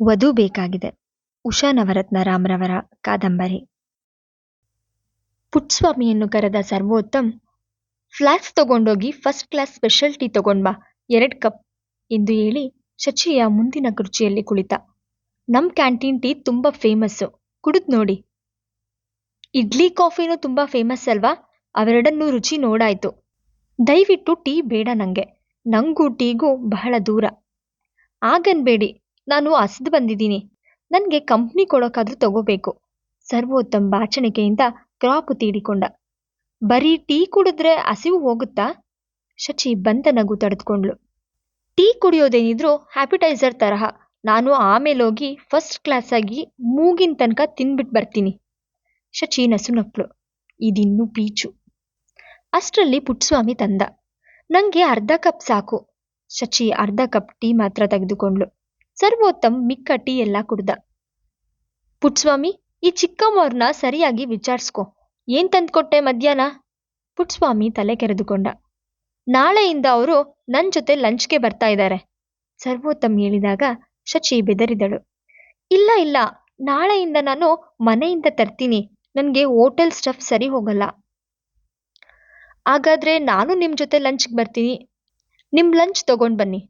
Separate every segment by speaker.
Speaker 1: ವಧು ಬೇಕಾಗಿದೆ. ಉಷಾ ನವರತ್ನ ರಾಮ್ರವರ ಕಾದಂಬರಿ. ಪುಟ್ಸ್ವಾಮಿಯನ್ನು ಕರೆದ ಸರ್ವೋತ್ತಮ್ ಫ್ಲಾಸ್ಕ್ ತಗೊಂಡೋಗಿ ಫಸ್ಟ್ ಕ್ಲಾಸ್ ಸ್ಪೆಷಲ್ ಟೀ ತಗೊಂಡ್ಬಾ ಎರಡು ಕಪ್ ಎಂದು ಹೇಳಿ ಶಚಿಯ ಮುಂದಿನ ಕುರ್ಚಿಯಲ್ಲಿ ಕುಳಿತ. ನಮ್ ಕ್ಯಾಂಟೀನ್ ಟೀ ತುಂಬಾ ಫೇಮಸ್ಸು, ಕುಡಿದ್ ನೋಡಿ. ಇಡ್ಲಿ, ಕಾಫಿನೂ ತುಂಬಾ ಫೇಮಸ್ ಅಲ್ವಾ? ಅವೆರಡನ್ನೂ ರುಚಿ ನೋಡಾಯ್ತು. ದಯವಿಟ್ಟು ಟೀ ಬೇಡ ನಂಗೆ, ನಂಗೂ ಟೀಗೂ ಬಹಳ ದೂರ. ಆಗನ್ಬೇಡಿ ನಾನು ಹಸ್ದು ಬಂದಿದ್ದೀನಿ. ನನಗೆ ಕಂಪ್ನಿ ಕೊಡೋಕ್ಕಾದ್ರೂ ತಗೋಬೇಕು. ಸರ್ವೋತ್ತಮ್ ಬಾಚಣಿಕೆಯಿಂದ ಕ್ರಾಪು ತೀಡಿಕೊಂಡ. ಬರೀ ಟೀ ಕುಡಿದ್ರೆ ಹಸಿವು ಹೋಗುತ್ತಾ? ಶಚಿ ಬಂದ ನಗು ತಡೆದುಕೊಂಡ್ಳು. ಟೀ ಕುಡಿಯೋದೇನಿದ್ರು ಹ್ಯಾಪಿಟೈಸರ್ ತರಹ. ನಾನು ಆಮೇಲೆ ಹೋಗಿ ಫಸ್ಟ್ ಕ್ಲಾಸ್ ಆಗಿ ಮೂಗಿನ ತನಕ ತಿನ್ಬಿಟ್ಟು ಬರ್ತೀನಿ. ಶಚಿ ನಸುನಕ್ಳು ಇದಿನ್ನೂ ಪೀಚು. ಅಷ್ಟರಲ್ಲಿ ಪುಟ್ಸ್ವಾಮಿ ತಂದ. ನಂಗೆ ಅರ್ಧ ಕಪ್ ಸಾಕು. ಶಚಿ ಅರ್ಧ ಕಪ್ ಟೀ ಮಾತ್ರ ತೆಗೆದುಕೊಂಡ್ಳು. ಸರ್ವೋತ್ತಮ್ ಮಿಕ್ಕಟ್ಟಿ ಎಲ್ಲ ಕುಡ್ದ. ಪುಟ್ಸ್ವಾಮಿ, ಈ ಚಿಕ್ಕಮ್ಮವ್ರನ್ನ ಸರಿಯಾಗಿ ವಿಚಾರಿಸ್ಕೊ. ಏನ್ ತಂದ್ಕೊಟ್ಟೆ ಮಧ್ಯಾಹ್ನ? ಪುಟ್ಸ್ವಾಮಿ ತಲೆ ಕೆರೆದುಕೊಂಡ. ನಾಳೆಯಿಂದ ಅವರು ನನ್ನ ಜೊತೆ ಲಂಚ್ಗೆ ಬರ್ತಾ ಇದ್ದಾರೆ ಸರ್ವೋತ್ತಮ್ ಹೇಳಿದಾಗ ಶಚಿ ಬೆದರಿದಳು. ಇಲ್ಲ ಇಲ್ಲ, ನಾಳೆಯಿಂದ ನಾನು ಮನೆಯಿಂದ ತರ್ತೀನಿ. ನನಗೆ ಹೋಟೆಲ್ ಸ್ಟಫ್ ಸರಿ ಹೋಗಲ್ಲ. ಹಾಗಾದ್ರೆ ನಾನು ನಿಮ್ಮ ಜೊತೆ ಲಂಚ್ಗೆ ಬರ್ತೀನಿ. ನಿಮ್ಮ ಲಂಚ್ ತಗೊಂಡು ಬನ್ನಿ.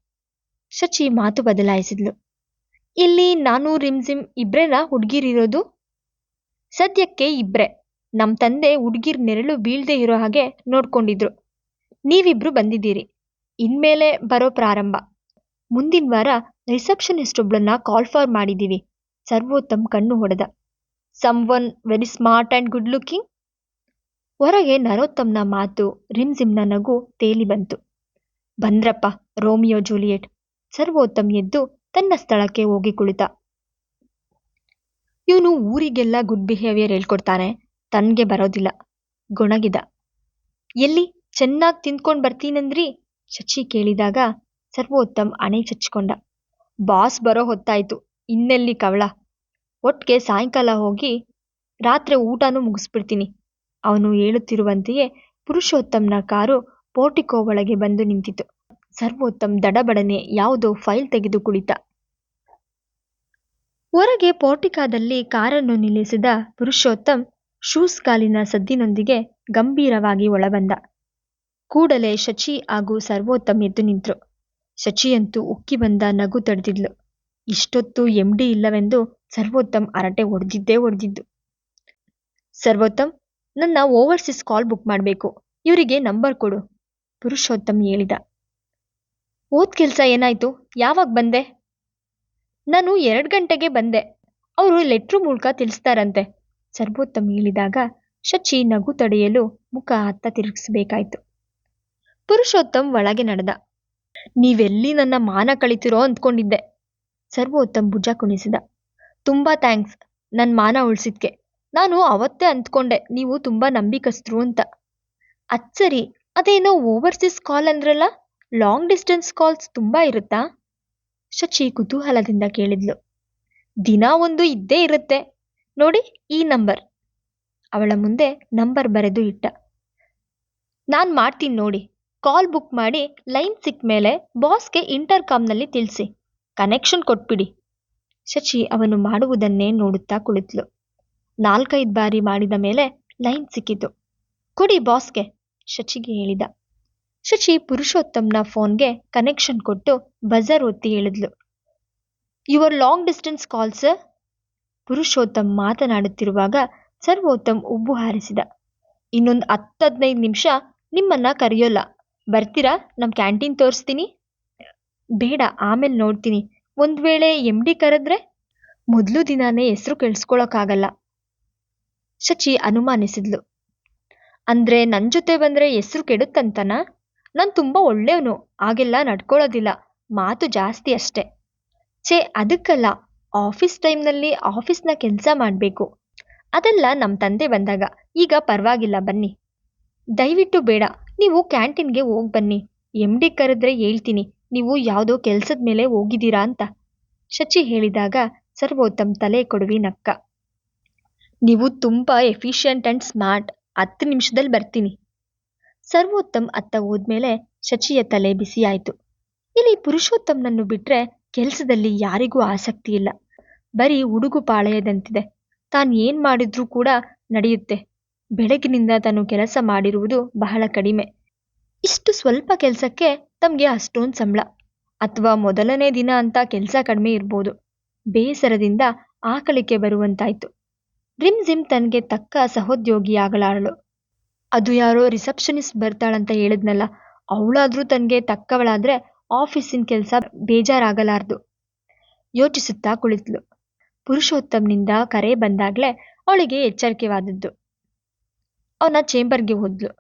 Speaker 1: ಶಚಿ ಮಾತು ಬದಲಾಯಿಸಿದ್ಲು. ಇಲ್ಲಿ ನಾನು ರಿಮ್ಜಿಮ್ ಇಬ್ರೇನಾ ಹುಡುಗಿರಿರೋದು? ಸದ್ಯಕ್ಕೆ ಇಬ್ರೆ. ನಮ್ಮ ತಂದೆ ಹುಡುಗಿರ್ ನೆರಳು ಬೀಳ್ದೆ ಇರೋ ಹಾಗೆ ನೋಡ್ಕೊಂಡಿದ್ರು. ನೀವಿಬ್ರು ಬಂದಿದ್ದೀರಿ. ಇನ್ಮೇಲೆ ಬರೋ ಪ್ರಾರಂಭ. ಮುಂದಿನ ವಾರ ರಿಸೆಪ್ಷನಿಸ್ಟ್ ಒಬ್ಳನ್ನ ಕಾಲ್ ಫಾರ್ ಮಾಡಿದ್ದೀವಿ ಸರ್ವೋತ್ತಮ್ ಕಣ್ಣು ಹೊಡೆದ. Someone very smart and good looking? ಹೊರಗೆ ನರೋತ್ತಮ್ನ ಮಾತು ರಿಮ್ಜಿಮ್ನ ನಗು ತೇಲಿ ಬಂತು. ಬಂದ್ರಪ್ಪ, ರೋಮಿಯೋ ಜೂಲಿಯೆಟ್. ಸರ್ವೋತ್ತಮ್ ಎದ್ದು ತನ್ನ ಸ್ಥಳಕ್ಕೆ ಹೋಗಿ ಕುಳಿತ. ಇವನು ಊರಿಗೆಲ್ಲ ಗುಡ್ ಬಿಹೇವಿಯರ್ ಹೇಳ್ಕೊಡ್ತಾನೆ, ತನ್ಗೆ ಬರೋದಿಲ್ಲ, ಗೊಣಗಿದ. ಎಲ್ಲಿ ಚೆನ್ನಾಗಿ ತಿಂದ್ಕೊಂಡು ಬರ್ತೀನಂದ್ರಿ? ಶಚಿ ಕೇಳಿದಾಗ ಸರ್ವೋತ್ತಮ್ ಅಣೆ ಚಚ್ಕೊಂಡ ಬಾಸ್ ಬರೋ ಹೊತ್ತಾಯ್ತು, ಇನ್ನೆಲ್ಲಿ ಕವಳ? ಒಟ್ಟಿಗೆ ಸಾಯಂಕಾಲ ಹೋಗಿ ರಾತ್ರಿ ಊಟನೂ ಮುಗಿಸ್ಬಿಡ್ತೀನಿ. ಅವನು ಹೇಳುತ್ತಿರುವಂತೆಯೇ ಪುರುಷೋತ್ತಮ್ನ ಕಾರು ಪೋರ್ಟಿಕೋ ಒಳಗೆ ಬಂದು ನಿಂತಿತು ಸರ್ವೋತ್ತಮ್ ದಡಬಡನೆ ಯಾವುದೋ ಫೈಲ್ ತೆಗೆದು ಕುಳಿತ. ಹೊರಗೆ ಪೋರ್ಟಿಕಾದಲ್ಲಿ ಕಾರನ್ನು ನಿಲ್ಲಿಸಿದ ಪುರುಷೋತ್ತಮ್ ಶೂಸ್ ಕಾಲಿನ ಸದ್ದಿನೊಂದಿಗೆ ಗಂಭೀರವಾಗಿ ಒಳಬಂದ. ಕೂಡಲೇ ಶಚಿ ಹಾಗೂ ಸರ್ವೋತ್ತಮ್ ಎದ್ದು ನಿಂತರು. ಶಚಿಯಂತೂ ಉಕ್ಕಿ ಬಂದ ನಗು ತಡೆದಿದ್ಲು. ಇಷ್ಟೊತ್ತು ಎಂ ಡಿ ಇಲ್ಲವೆಂದು ಸರ್ವೋತ್ತಮ್ ಹರಟೆ ಹೊಡೆದಿದ್ದೇ ಹೊಡೆದಿದ್ದು ಸರ್ವೋತ್ತಮ್, ನನ್ನ ಓವರ್ಸೀಸ್ ಕಾಲ್ ಬುಕ್ ಮಾಡಬೇಕು. ಇವರಿಗೆ ನಂಬರ್ ಕೊಡು. ಪುರುಷೋತ್ತಮ್ ಹೇಳಿದ. ಓದ್ ಕೆಲಸ ಏನಾಯ್ತು? ಯಾವಾಗ ಬಂದೆ? ನಾನು ಎರಡು ಗಂಟೆಗೆ ಬಂದೆ. ಅವರು ಲೆಟ್ರು ಮೂಲಕ ತಿಳಿಸ್ತಾರಂತೆ. ಸರ್ವೋತ್ತಮ್ ಹೇಳಿದಾಗ ಶಚಿ ನಗು ತಡೆಯಲು ಮುಖ ಹತ್ತ ತಿರುಗಿಸಬೇಕಾಯಿತು. ಪುರುಷೋತ್ತಮ್ ಒಳಗೆ ನಡೆದ. ನೀವೆಲ್ಲಿ ನನ್ನ ಮಾನ ಕಳಿತಿರೋ ಅಂದ್ಕೊಂಡಿದ್ದೆ ಸರ್ವೋತ್ತಮ್ ಭುಜ ಕುಣಿಸಿದ. ತುಂಬಾ ಥ್ಯಾಂಕ್ಸ್ ನನ್ನ ಮಾನ ಉಳಿಸಿದ್ಕೆ. ನಾನು ಅವತ್ತೇ ಅಂದ್ಕೊಂಡೆ ನೀವು ತುಂಬಾ ನಂಬಿಕಸ್ತ್ರು ಅಂತ. ಅಚ್ಚರಿ. ಅದೇನೋ ಓವರ್ಸೀಸ್ ಕಾಲ್ ಅಂದ್ರಲ್ಲ? ಲಾಂಗ್ ಡಿಸ್ಟೆನ್ಸ್ ಕಾಲ್ಸ್ ತುಂಬಾ ಇರುತ್ತಾ? ಶಚಿ ಕುತೂಹಲದಿಂದ ಕೇಳಿದ್ಲು. ದಿನ ಒಂದು ಇದ್ದೇ ಇರುತ್ತೆ. ನೋಡಿ ಈ ನಂಬರ್. ಅವಳ ಮುಂದೆ ನಂಬರ್ ಬರೆದು ಇಟ್ಟ. ನಾನು ಮಾಡ್ತೀನಿ ನೋಡಿ. ಕಾಲ್ ಬುಕ್ ಮಾಡಿ ಲೈನ್ ಸಿಕ್ಕ ಮೇಲೆ ಬಾಸ್ಗೆ ಇಂಟರ್ಕಾಮ್ನಲ್ಲಿ ತಿಳಿಸಿ. ಕನೆಕ್ಷನ್ ಕೊಟ್ಬಿಡಿ. ಶಚಿ ಅವನು ಮಾಡುವುದನ್ನೇ ನೋಡುತ್ತಾ ಕುಳಿತಳು ನಾಲ್ಕೈದು ಬಾರಿ ಮಾಡಿದ ಮೇಲೆ ಲೈನ್ ಸಿಕ್ಕಿತು. ಕೊಡಿ ಬಾಸ್ಗೆ, ಶಚಿಗೆ ಹೇಳಿದ. ಶಚಿ ಪುರುಷೋತ್ತಮ್ನ ಫೋನ್ಗೆ ಕನೆಕ್ಷನ್ ಕೊಟ್ಟು ಬಜರ್ ಒತ್ತಿ ಹೇಳಿದ್ಲು. Your long distance call sir Purushottam ಮಾತನಾಡುತ್ತಿರುವಾಗ ಸರ್ವೋತ್ತಮ್ ಉಬ್ಬು ಹಾರಿಸಿದ. ಇನ್ನೊಂದು ಹತ್ತು ಹದಿನೈದು ನಿಮಿಷ ನಿಮ್ಮನ್ನ ಕರೆಯೋಲ್ಲ. ಬರ್ತೀರಾ? ನಮ್ಮ ಕ್ಯಾಂಟೀನ್ ತೋರಿಸ್ತೀನಿ. ಬೇಡ, ಆಮೇಲೆ ನೋಡ್ತೀನಿ. ಒಂದು ವೇಳೆ ಎಂ ಡಿ ಕರೆದ್ರೆ? ಮೊದಲು ದಿನಾನೇ ಹೆಸರು ಕೇಳಿಸ್ಕೊಳಕ್ಕಾಗಲ್ಲ. ಶಚಿ ಅನುಮಾನಿಸಿದ್ಲು. ಅಂದ್ರೆ ನನ್ನ ಜೊತೆ ಬಂದ್ರೆ ಹೆಸರು ಕೆಡುತ್ತಂತನ? ನಾನು ತುಂಬ ಒಳ್ಳೆಯವನು, ಹಾಗೆಲ್ಲ ನಡ್ಕೊಳ್ಳೋದಿಲ್ಲ, ಮಾತು ಜಾಸ್ತಿ ಅಷ್ಟೆ. ಛೇ, ಅದಕ್ಕಲ್ಲ ಆಫೀಸ್ ಟೈಮ್ನಲ್ಲಿ ಆಫೀಸ್ನ ಕೆಲಸ ಮಾಡಬೇಕು. ಅದೆಲ್ಲ ನಮ್ಮ ತಂದೆ ಬಂದಾಗ, ಈಗ ಪರವಾಗಿಲ್ಲ, ಬನ್ನಿ. ದಯವಿಟ್ಟು ಬೇಡ, ನೀವು ಕ್ಯಾಂಟೀನ್ಗೆ ಹೋಗಿ ಬನ್ನಿ. ಎಂ ಡಿ ಕರೆದ್ರೆ ಹೇಳ್ತೀನಿ, ನೀವು ಯಾವುದೋ ಕೆಲಸದ ಮೇಲೆ ಹೋಗಿದ್ದೀರಾ ಅಂತ. ಶಚಿ ಹೇಳಿದಾಗ, ಸರ್ವೋತ್ತಮ್ ತಲೆ ಕೊಡುವಿ ನಕ್ಕ. ನೀವು ತುಂಬ ಎಫಿಷಿಯಂಟ್ ಆ್ಯಂಡ್ ಸ್ಮಾರ್ಟ್ ಹತ್ತು ನಿಮಿಷದಲ್ಲಿ ಬರ್ತೀನಿ. ಸರ್ವೋತ್ತಮ್ ಅತ್ತ ಹೋದ್ಮೇಲೆ ಶಚಿಯ ತಲೆ ಬಿಸಿಯಾಯಿತು. ಇಲ್ಲಿ ಪುರುಷೋತ್ತಮ್ನನ್ನು ಬಿಟ್ರೆ ಕೆಲಸದಲ್ಲಿ ಯಾರಿಗೂ ಆಸಕ್ತಿ ಇಲ್ಲ. ಬರೀ ಉಡುಗು ಪಾಳೆಯದಂತಿದೆ. ತಾನು ಏನ್ ಮಾಡಿದ್ರೂ ಕೂಡ ನಡೆಯುತ್ತೆ. ಬೆಳಗಿನಿಂದ ತಾನು ಕೆಲಸ ಮಾಡಿರುವುದು ಬಹಳ ಕಡಿಮೆ. ಇಷ್ಟು ಸ್ವಲ್ಪ ಕೆಲಸಕ್ಕೆ ತಮಗೆ ಅಷ್ಟೊಂದು ಸಂಬಳ. ಅಥವಾ ಮೊದಲನೇ ದಿನ ಅಂತ ಕೆಲಸ ಕಡಿಮೆ ಇರ್ಬೋದು. ಬೇಸರದಿಂದ ಆಕಳಿಕೆ ಬರುವಂತಾಯ್ತು. ರಿಮ್ ಜಿಮ್ ತನಗೆ ತಕ್ಕ ಸಹೋದ್ಯೋಗಿಯಾಗಲಾರಳು. ಅದು ಯಾರೋ ರಿಸೆಪ್ಷನಿಸ್ಟ್ ಬರ್ತಾಳಂತ ಹೇಳಿದ್ನಲ್ಲ, ಅವಳಾದರೂ ತನಗೆ ತಕ್ಕವಳಾದ್ರೆ ಆಫೀಸಿನ ಕೆಲಸ ಬೇಜಾರಾಗಲಾರ್ದು. ಯೋಚಿಸುತ್ತಾ ಕುಳಿತಳು ಪುರುಷೋತ್ತಮ್ನಿಂದ ಕರೆ ಬಂದಾಗಲೇ ಅವಳಿಗೆ ಎಚ್ಚರಿಕೆವಾದದ್ದು. ಅವನ ಚೇಂಬರ್ಗೆ ಹೋದ್ಲು.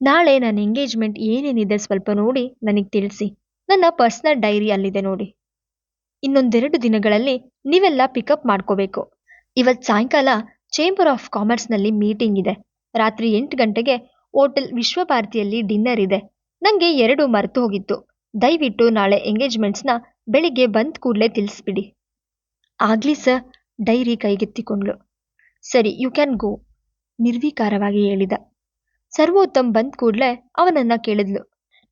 Speaker 1: ನಾಳೆ ನನ್ನ ಎಂಗೇಜ್ಮೆಂಟ್ ಏನೇನಿದೆ ಸ್ವಲ್ಪ ನೋಡಿ ನನಗೆ ತಿಳಿಸಿ. ನನ್ನ ಪರ್ಸನಲ್ ಡೈರಿ ಅಲ್ಲಿದೆ ನೋಡಿ. ಇನ್ನೊಂದೆರಡು ದಿನಗಳಲ್ಲಿ ನೀವೆಲ್ಲ ಪಿಕಪ್ ಮಾಡ್ಕೋಬೇಕು. ಇವತ್ತು ಸಾಯಂಕಾಲ ಚೇಂಬರ್ ಆಫ್ ಕಾಮರ್ಸ್ನಲ್ಲಿ ಮೀಟಿಂಗ್ ಇದೆ. ರಾತ್ರಿ ಎಂಟು ಗಂಟೆಗೆ ಹೋಟೆಲ್ ವಿಶ್ವಭಾರತಿಯಲ್ಲಿ ಡಿನ್ನರ್ ಇದೆ. ನನಗೆ ಎರಡು ಮರೆತು ಹೋಗಿತ್ತು. ದಯವಿಟ್ಟು ನಾಳೆ ಎಂಗೇಜ್ಮೆಂಟ್ಸ್ನ ಬೆಳಿಗ್ಗೆ ಬಂದ ಕೂಡಲೇ ತಿಳಿಸ್ಬಿಡಿ. ಆಗ್ಲಿ ಸರ್, ಡೈರಿ ಕೈಗೆತ್ತಿಕೊಂಡ್ಳು ಸರಿ, ಯು ಕ್ಯಾನ್ ಗೋ, ನಿರ್ವಿಕಾರವಾಗಿ ಹೇಳಿದ. ಸರ್ವೋತ್ತಮ್ ಬಂದ ಕೂಡಲೇ ಅವನನ್ನ ಕೇಳಿದ್ಲು.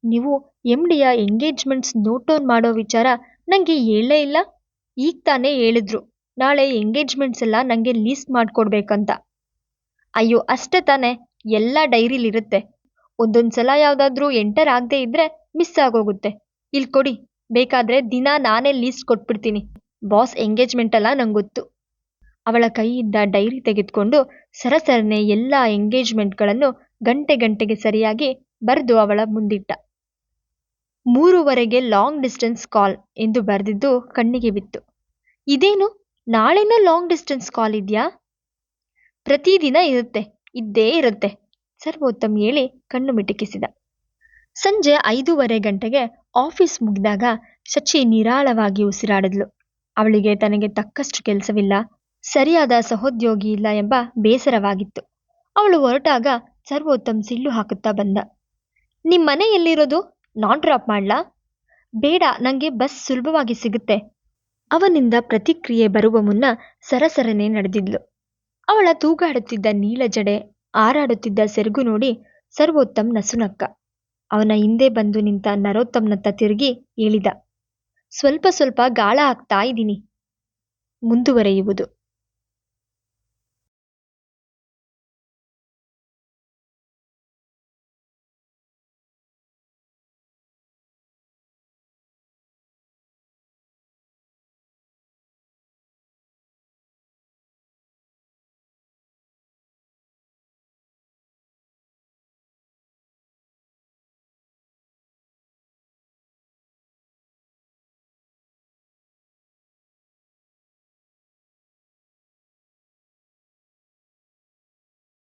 Speaker 1: ನೀವು ಎಂ ಡಿಯ ಎಂಗೇಜ್ಮೆಂಟ್ಸ್ ನೋಟ್ ಡೌನ್ ಮಾಡೋ ವಿಚಾರ ನನಗೆ ಹೇಳಲೇ ಇಲ್ಲ? ಈಗ ತಾನೇ ಹೇಳಿದ್ರು, ನಾಳೆ ಎಂಗೇಜ್ಮೆಂಟ್ಸ್ ಎಲ್ಲ ನನಗೆ ಲೀಸ್ಟ್ ಮಾಡಿಕೊಡ್ಬೇಕಂತ. ಅಯ್ಯೋ, ಅಷ್ಟೇ ತಾನೇ. ಎಲ್ಲ ಡೈರಿಲಿರುತ್ತೆ ಒಂದೊಂದು ಸಲ ಯಾವುದಾದ್ರೂ ಎಂಟರ್ ಆಗದೆ ಇದ್ರೆ ಮಿಸ್ ಆಗೋಗುತ್ತೆ. ಇಲ್ಲಿ ಕೊಡಿ, ಬೇಕಾದ್ರೆ ದಿನ ನಾನೇ ಲೀಸ್ಟ್ ಕೊಟ್ಬಿಡ್ತೀನಿ. ಬಾಸ್ ಎಂಗೇಜ್ಮೆಂಟ್ ಅಲ್ಲ ನಂಗೊತ್ತು. ಗೊತ್ತು ಅವಳ ಕೈಯಿಂದ ಡೈರಿ ತೆಗೆದುಕೊಂಡು ಸರಸರನೆ ಎಲ್ಲ ಎಂಗೇಜ್ಮೆಂಟ್ಗಳನ್ನು ಗಂಟೆ ಗಂಟೆಗೆ ಸರಿಯಾಗಿ ಬರೆದು ಅವಳ ಮುಂದಿಟ್ಟ. ಮೂರುವರೆಗೆ ಲಾಂಗ್ ಡಿಸ್ಟೆನ್ಸ್ ಕಾಲ್ ಎಂದು ಬರೆದಿದ್ದು ಕಣ್ಣಿಗೆ ಬಿತ್ತು. ಇದೇನು? ನಾಳೆನೂ ಲಾಂಗ್ ಡಿಸ್ಟೆನ್ಸ್ ಕಾಲ್ ಇದೆಯಾ? ಪ್ರತಿದಿನ ಇರುತ್ತೆ, ಇದ್ದೇ ಇರುತ್ತೆ. ಸರ್ವೋತ್ತಮ್ ಹೇಳಿ ಕಣ್ಣು ಮಿಟುಕಿಸಿದ. ಸಂಜೆ ಐದೂವರೆ ಗಂಟೆಗೆ ಆಫೀಸ್ ಮುಗಿದಾಗ ಶಚಿ ನಿರಾಳವಾಗಿ ಉಸಿರಾಡಿದ್ಲು. ಅವಳಿಗೆ ತನಗೆ ತಕ್ಕಷ್ಟು ಕೆಲಸವಿಲ್ಲ, ಸರಿಯಾದ ಸಹೋದ್ಯೋಗಿ ಇಲ್ಲ ಎಂಬ ಬೇಸರವಾಗಿತ್ತು. ಅವಳು ಹೊರಟಾಗ ಸರ್ವೋತ್ತಮ್ ಸಿಳ್ಳು ಹಾಕುತ್ತಾ ಬಂದ. ನಿಮ್ಮ ಮನೆ ಎಲ್ಲಿರೋದು ನಾನ್ ಡ್ರಾಪ್ ಮಾಡ್ಲಾ? ಬೇಡ ನನಗೆ ಬಸ್ ಸುಲಭವಾಗಿ ಸಿಗುತ್ತೆ. ಅವನಿಂದ ಪ್ರತಿಕ್ರಿಯೆ ಬರುವ ಮುನ್ನ ಸರಸರನೆ ನಡೆದಿದ್ಲು. ಅವಳ ತೂಗಾಡುತ್ತಿದ್ದ ನೀಲ ಜಡೆ ಆರಾಡುತ್ತಿದ್ದ ಸೆರಗು ನೋಡಿ ಸರ್ವೋತ್ತಮ್ ನಸುನಕ್ಕ. ಅವನ ಹಿಂದೆ ಬಂದು ನಿಂತ ನರೋತ್ತಮ್ನತ್ತ ತಿರುಗಿ ಹೇಳಿದ, ಸ್ವಲ್ಪ ಸ್ವಲ್ಪ ಗಾಳ ಹಾಕ್ತಾ ಇದ್ದೀನಿ. ಮುಂದುವರೆಯುವುದು.